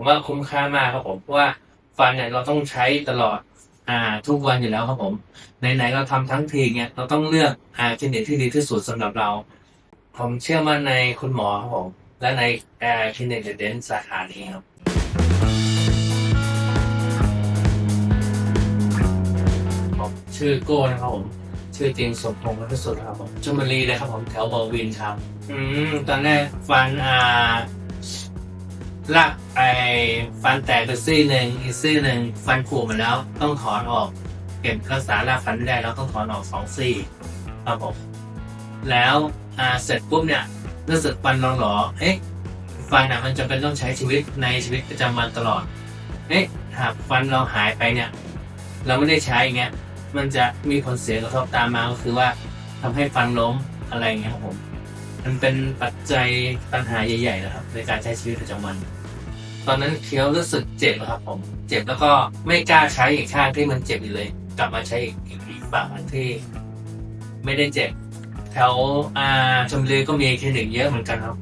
ผมว่าคุ้มค่ามากครับผมเพราะว่าฟันเนี่ยเราต้องใช้ตลอดอ่าทุกวันอยู่แล้วครับผมไหนๆเราทำทั้งทีเนี่ยเราต้องเลือกอ่าคลินิกที่ดีที่สุดสำหรับเรา ผมเชื่อมั่นในคุณหมอครับผมและในแอร์คลินิกเดนสาขานี้ครับผมชื่อโก้นะครับผมชื่อจริงสมพงษ์รัตนสุดครับผมชลบุรีเลยครับผมแถวบอวินครับ อืมตอนแรกฟันอ่า ลากไอฟันแตกไปซี่หนึ่งอีกซี่หนึ่งฟันผุมาแล้ว ต้องถอนออก เก็บรักษารากฟันไม่ได้แล้วต้องถอนออกสองซี่ครับผมแล้วอ่าเสร็จปุ๊บเนี่ยรู้สึกฟันหลอเอ๊ะฟันอะมันจะเป็นต้องใช้ชีวิตในชีวิตประจำวันตลอดเอ๊ะหากฟันเราหายไปเนี่ย เราไม่ได้ใช้อย่างเงี้ยมันจะมีผลเสียกระทบตามมาก็คือว่าทำให้ฟันล้มอะไรอย่างเงี้ยครับผม มันเป็นปัจจัยปัญหาใหญ่ๆนะครับ ในการใช้ชีวิตประจำวัน ตอนนั้นเคี้ยวรู้สึกเจ็บอะครับผม เจ็บแล้วก็ไม่กล้าใช้อีกข้างที่มันเจ็บอยู่เลย กลับมาใช้อีกอีกอีกฝั่งอันที่ ไม่ได้เจ็บ แถวอ่าชมบุรีก็มีคลินิกเยอะเหมือนกันครับ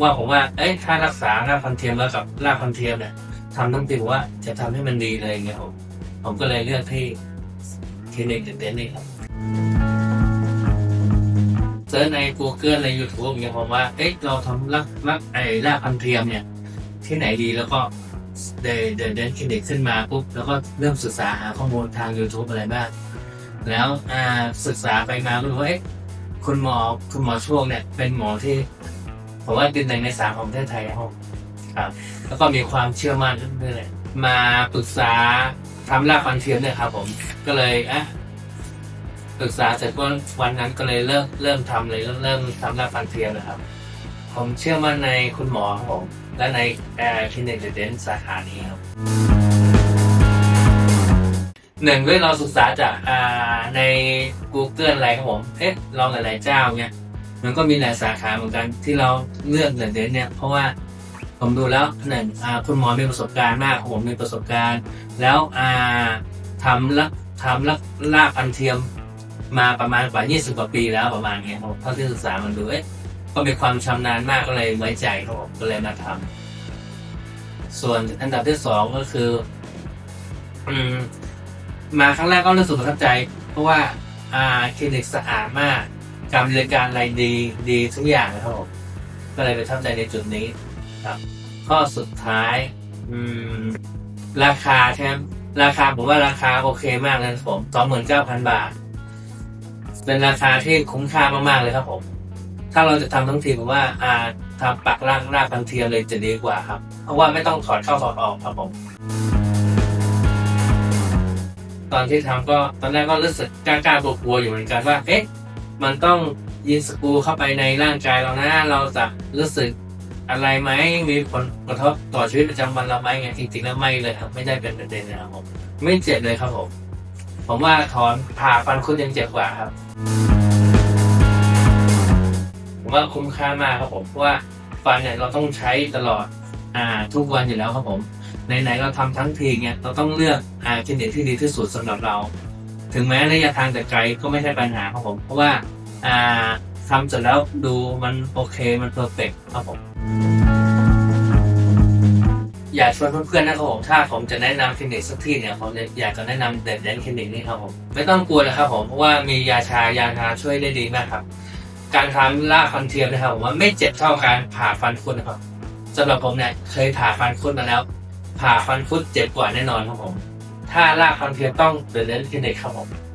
ว่าผมว่าเอ้ยถ้ารักษารากฟันเทียมแล้วกับรากฟันเทียมเนี่ยทำทั้งทีผมว่าจะทำให้มันดีเลยอย่างเงี้ยผมผมก็เลยเลือกที่คลินิกเด่นๆนี่ครับ เซิร์ชใน Google ใน YouTube อย่างเงี้ยผมว่าเอ๊ะเราทำรักรักไอ้รากฟันเทียมเนี่ย ที่ไหนดีแล้วก็เดินเดินเดินคลินิกขึ้นมาปุ๊บแล้วก็เริ่มศึกษาหาข้อมูลทาง YouTube อะไรบ้างแล้วอ่าศึกษาไปมาก็รู้ว่าเอ๊ะคุณหมอคุณหมอช่วงเนี่ย เป็นหมอที่ผมว่าเป็นหนึ่งในสามของประเทศไทยครับครับแล้วก็มีความเชื่อมั่นเรื่อยๆมาปรึกษาทำรากฟันเทียมเนี่ยครับผมก็เลยอะ ปรึกษาเสร็จวันวันนั้นก็เลยเริ่มเริ่มทำเลยเริ่มเริ่มทำรากฟันเทียมนะครับ ผมเชื่อมั่นในคุณหมอครับผมและในแอร์คลินิกเดนสาขานี้ครับหนึ่งด้วยเราศึกษาจากใน Google อะไรครับผมเอ๊ะลองหลายๆเจ้าเนี่ยมันก็มีหลายสาขาเหมือนกันที่เราเลือกเดนเนี่ยเพราะว่าผมดูแล้วหนึ่งคุณหมอมีประสบการณ์มากผมมีประสบการณ์ แล้วทำลักทำลักลากพันเทียม มาประมาณกว่า 20 กว่าปีแล้วประมาณเนี้ยครับเท่าที่ศึกษามันดูเอ๊ะก็มีความชำนาญมากก็เลยไว้ใจครับก็เลยมาทำส่วนอันดับที่สองก็คือ อืม มาครั้งแรกก็รู้สึกประทับใจ เพราะว่า อ่าคลินิกสะอาดมาก การบริการอะไรดีดีทุกอย่างเลยครับผมก็เลยไปทับใจในจุดนี้ครับ ข้อสุดท้าย อืม ราคาใช่ไหมราคาผมว่าราคาโอเคมากเลยครับผมสองหมื่นเก้าพันบาท เป็นราคาที่คุ้มค่ามากๆเลยครับผม ถ้าเราจะทำทั้งทีผมว่าอาทำปักรากรากพันเทียมเลยจะดีกว่าครับ เพราะว่าไม่ต้องถอดเข้าถอดออกครับผม ตอนที่ทำก็ตอนแรกก็รู้สึกกล้าๆกลัวๆอยู่เหมือนกันว่า เอ๊ะ มันต้องยิงสกูเข้าไปในร่างกายเรานะ เราจะรู้สึกอะไรไหมมีผลกระทบต่อชีวิตประจำวันเราไหมไงจริงๆแล้วไม่เลยครับ ไม่ได้เป็นประเด็นนะครับผมไม่เจ็บเลยครับผม ผมว่าถอนผ่าฟันคุดยังเจ็บกว่าครับ ผมว่าคุ้มค่ามากครับผมเพราะว่าฟันเนี่ยเราต้องใช้ตลอดอ่าทุกวันอยู่แล้วครับผมไหนๆเราทำทั้งทีเนี่ยเราต้องเลือกอ่าคลินิกที่ดีที่สุดสำหรับเรา ถึงแม้ระยะทางแต่ไกลก็ไม่ใช่ปัญหาครับผม เพราะว่าอ่าทำเสร็จแล้วดูมันโอเคมันเพอร์เฟกครับผม อยากชวนเพื่อนๆนะครับผมถ้าผมจะแนะนำคลินิกสักที่เนี่ยผมอยากจะแนะนำเด่นเด่นคลินิกนี่ครับผมไม่ต้องกลัวนะครับผมเพราะว่ามียาชายาทาช่วยได้ดีมากครับ การทำล่าฟันเทียมนะครับผมว่าไม่เจ็บเท่าการผ่าฟันคุดนะครับสำหรับผมเนี่ยเคยผ่าฟันคุดมาแล้ว ผ่าฟันคุดเจ็บกว่าแน่นอนครับผม ถ้าล่าฟันเทียมต้องเดินเล่นคลินิกครับผม